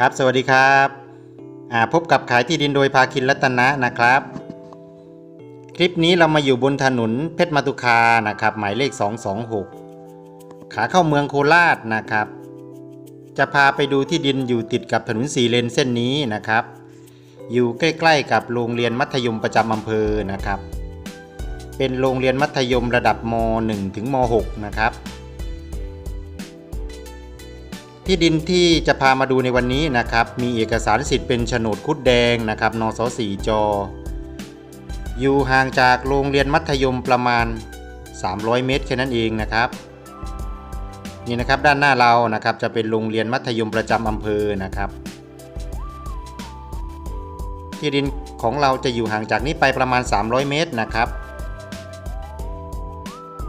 ครับ สวัสดีครับพบกับขายที่ดินโดยภาคินรัตนะนะครับ คลิปนี้เรามาอยู่บนถนนเพชรมาตุคานะครับ หมายเลข 226 ขาเข้าเมืองโคราชนะครับ จะพาไปดูที่ดินอยู่ติดกับถนนสี่เลนเส้นนี้นะครับ อยู่ใกล้ๆกับโรงเรียนมัธยมประจำอำเภอนะครับ เป็นโรงเรียนมัธยมระดับม .1 ถึงม .6 นะครับ ที่ดินที่จะพามาดูในวันนี้นะครับ มีเอกสารสิทธิ์เป็นโฉนดคุดแดงนะครับนสสีจอ อยู่ห่างจากโรงเรียนมัธยมประมาณ 300 เมตรแค่นั้นเองนะครับ นี่นะครับด้านหน้าเรานะครับจะเป็นโรงเรียนมัธยมประจำอำเภอนะครับ ที่ดินของเราจะอยู่ห่างจากนี้ไปประมาณ 300 เมตรนะครับ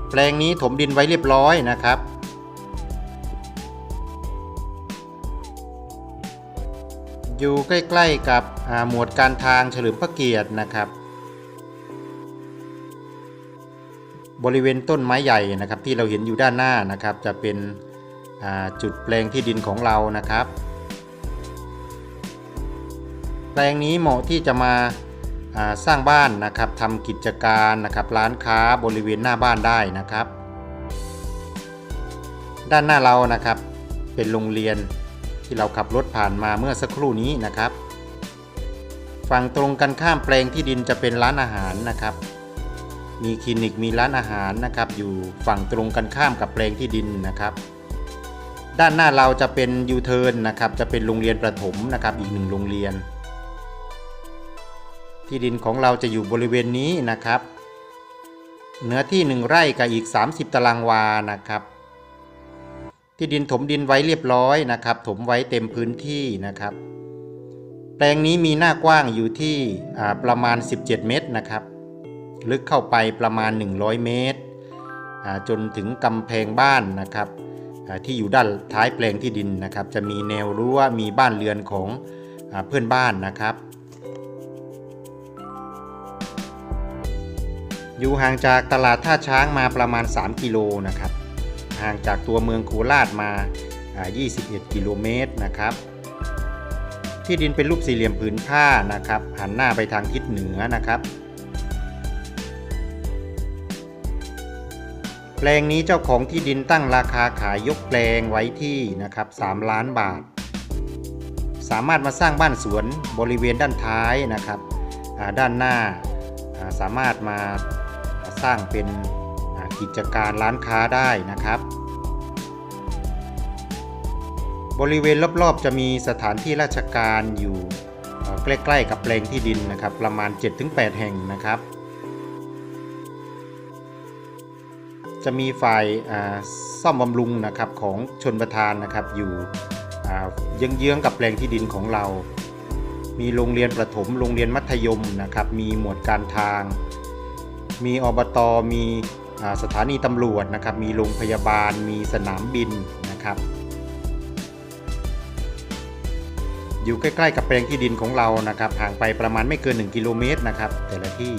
แปลงนี้ถมดินไว้เรียบร้อยนะครับ อยู่ใกล้ๆกับหมวดการทางเฉลิมพระเกียรตินะครับ บริเวณต้นไม้ใหญ่นะครับ ที่เราเห็นอยู่ด้านหน้านะครับ จะเป็นจุดแปลงที่ดินของเรานะครับ แปลงนี้เหมาะที่จะมาสร้างบ้านนะครับทำกิจการนะครับร้านค้าบริเวณหน้าบ้านได้นะครับ ด้านหน้าเรานะครับเป็นโรงเรียน ที่เราขับรถผ่านมาเมื่อสักครู่นี้นะครับ ฝั่งตรงกันข้ามแปลงที่ดินจะเป็นร้านอาหารนะครับ มีคลินิกมีร้านอาหารนะครับ อยู่ฝั่งตรงกันข้ามกับแปลงที่ดินนะครับ ด้านหน้าเราจะเป็นยูเทิร์นนะครับ จะเป็นโรงเรียนประถมนะครับ อีกหนึ่งโรงเรียน ที่ดินของเราจะอยู่บริเวณนี้นะครับ เนื้อที่ 1 ไร่กับอีก 30 ตารางวานะครับ ที่ดินถมดินไว้เรียบร้อยนะครับ ถมไว้เต็มพื้นที่นะครับ แปลงนี้มีหน้ากว้างอยู่ที่ประมาณ 17 เมตรนะครับ ลึกเข้าไปประมาณ 100 เมตร จนถึงกำแพงบ้านนะครับที่อยู่ด้านท้ายแปลงที่ดินนะครับ จะมีแนวรั้วมีบ้านเรือนของอเพื่อนบ้านนะครับ อยู่ห่างจากตลาดท่าช้างมาประมาณ 3 กิโลนะครับ ห่างจากตัวเมืองโคราชมา 21 กิโลเมตรนะครับ ที่ดินเป็นรูปสี่เหลี่ยมผืนผ้านะครับ หันหน้าไปทางทิศเหนือนะครับ แปลงนี้เจ้าของที่ดินตั้งราคาขายยกแปลงไว้ที่นะครับ3ล้านบาท สามารถมาสร้างบ้านสวนบริเวณด้านท้ายนะครับ ด้านหน้าสามารถมาสร้างเป็น กิจการร้านค้าได้นะครับ บริเวณรอบๆจะมีสถานที่ราชการอยู่ใกล้ๆกับแปลงที่ดินนะครับ ประมาณ 7-8 แห่งนะครับ จะมีฝ่ายซ่อมบำรุงนะครับของชนประทานนะครับอยู่เยื้องๆกับแปลงที่ดินของเรา มีโรงเรียนประถม โรงเรียนมัธยมนะครับ มีหมวดการทาง มีอบต มี สถานีตำรวจนะครับ มีโรงพยาบาล มีสนามบินนะครับ อยู่ใกล้ๆ กับแปลงที่ดินของเรานะครับ ห่างไปประมาณไม่เกิน 1 กิโลเมตรนะครับ แต่ละที่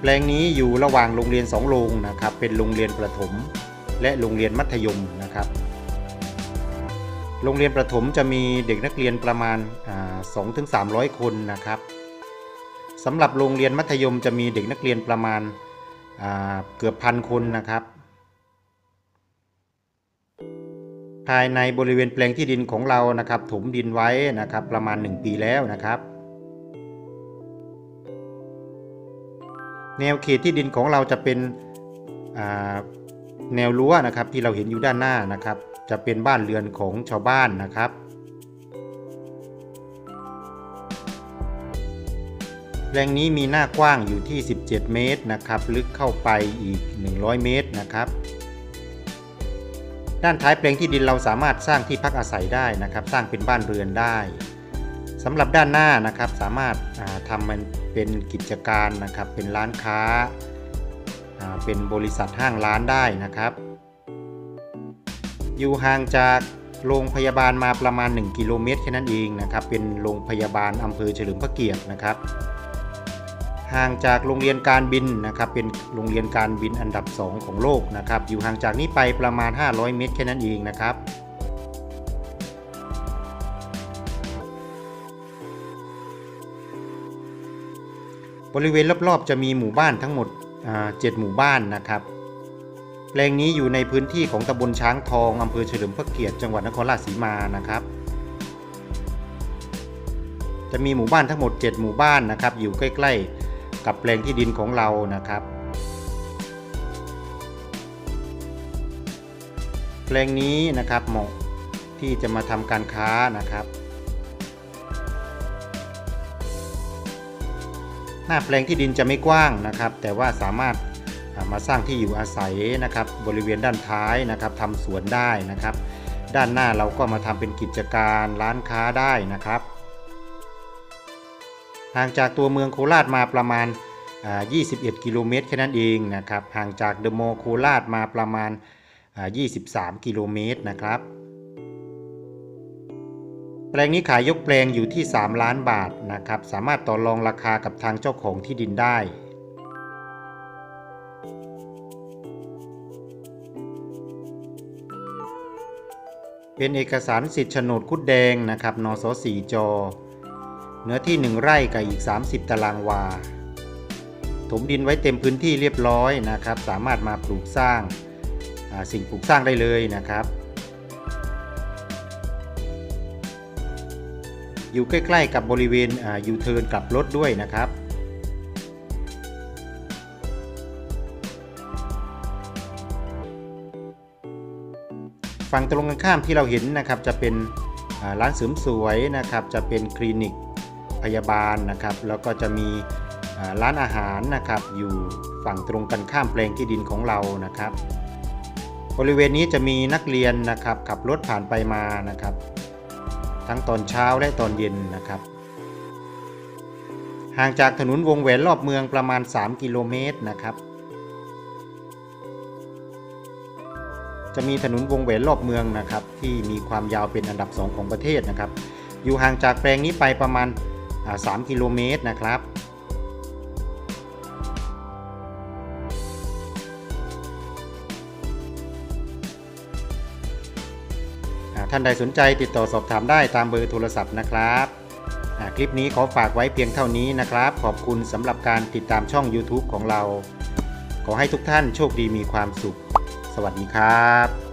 แปลงนี้อยู่ระหว่างโรงเรียน 2 โรงนะครับ เป็นโรงเรียนประถม และโรงเรียนมัธยมนะครับโรงเรียนประถมจะมีเด็กนักเรียนประมาณ2ถึง300 คนนะครับ สำหรับโรงเรียนมัธยมจะมีเด็กนักเรียนประมาณาเกือบพันคนนะครับ ภายในบริเวณแปลงที่ดินของเรานะครับ ถมดินไว้นะครับประมาณ 1 ปีแล้วนะครับ แนวเขตที่ดินของเราจะเป็นแนวรั้วนะครับที่เราเห็นอยู่ด้านหน้านะครับ จะเป็นบ้านเรือนของชาวบ้านนะครับ แปลงนี้มีหน้ากว้างอยู่ที่ 17 เมตรนะครับ ลึกเข้าไปอีก 100 เมตรนะครับ ด้านท้ายแปลงที่ดินเราสามารถสร้างที่พักอาศัยได้นะครับ สร้างเป็นบ้านเรือนได้สำหรับด้านหน้านะครับสามารถาทำมันเป็นกิจการนะครับ เป็นร้านค้าาเป็นบริษัทห้างร้านได้นะครับ อยู่ห่างจากโรงพยาบาลมาประมาณ 1 กิโลเมตรแค่นั้นเองนะครับ เป็นโรงพยาบาลอำเภอเฉลิมพระเกียรตินะครับ ห่างจากโรงเรียนการบินนะครับเป็นโรงเรียนการบินอันดับ 2 ของโลกนะครับอยู่ห่างจากนี้ไปประมาณ 500 เมตรแค่นั้นเองนะครับบริเวณรอบๆ จะมีหมู่บ้านทั้งหมดเจ็ดหมู่บ้านนะครับ แปลงนี้อยู่ในพื้นที่ของตำบลช้างทองอำเภอเฉลิมพระเกียรติจังหวัดนครราชสีมานะครับ จะมีหมู่บ้านทั้งหมด 7 หมู่บ้านนะครับ อยู่ใกล้ ๆ กับแปลงที่ดินของเรานะครับ แปลงนี้นะครับเหมาะที่จะมาทำการค้านะครับ หน้าแปลงที่ดินจะไม่กว้างนะครับ แต่ว่าสามารถมาสร้างที่อยู่อาศัยนะครับ บริเวณด้านท้ายนะครับทำสวนได้นะครับ ด้านหน้าเราก็มาทำเป็นกิจการร้านค้าได้นะครับ ห่างจากตัวเมืองโคราชมาประมาณ 21 กิโลเมตรแค่นั้นเองนะครับ ห่างจากเดอะมอลโคราชมาประมาณ 23 กิโลเมตรนะครับ แปลงนี้ขายยกแปลงอยู่ที่ 3 ล้านบาทนะครับ สามารถต่อรองราคากับทางเจ้าของที่ดินได้เป็นเอกสารสิทธิ์โฉนดคุดแดงนะครับ นส4จอ เนื้อที่ 1 ไร่กับอีก 30 ตารางวา ถมดินไว้เต็มพื้นที่เรียบร้อยนะครับ สามารถมาปลูกสร้างสิ่งปลูกสร้างได้เลยนะครับ อยู่ใกล้ๆกับบริเวณยูเทิร์นกลับรถด้วยนะครับฝั่งตรงกันข้ามที่เราเห็นนะครับจะเป็นร้านเสริมสวยนะครับ จะเป็นคลินิก พยาบาลนะครับ แล้วก็จะมีร้านอาหารนะครับ อยู่ฝั่งตรงกันข้ามแปลงที่ดินของเรานะครับ บริเวณนี้จะมีนักเรียนนะครับขับรถผ่านไปมานะครับ ทั้งตอนเช้าและตอนเย็นนะครับ ห่างจากถนนวงแหวนรอบเมืองประมาณ 3 กิโลเมตรนะครับจะมีถนนวงแหวนรอบเมืองนะครับที่มีความยาวเป็นอันดับ 2 ของประเทศนะครับ อยู่ห่างจากแปลงนี้ไปประมาณ 3 กิโลเมตรนะครับท่านใดสนใจติดต่อสอบถามได้ตามเบอร์โทรศัพท์นะครับคลิปนี้ขอฝากไว้เพียงเท่านี้นะครับ ขอบคุณสำหรับการติดตามช่อง YouTube ของเรา ขอให้ทุกท่านโชคดีมีความสุข สวัสดีครับ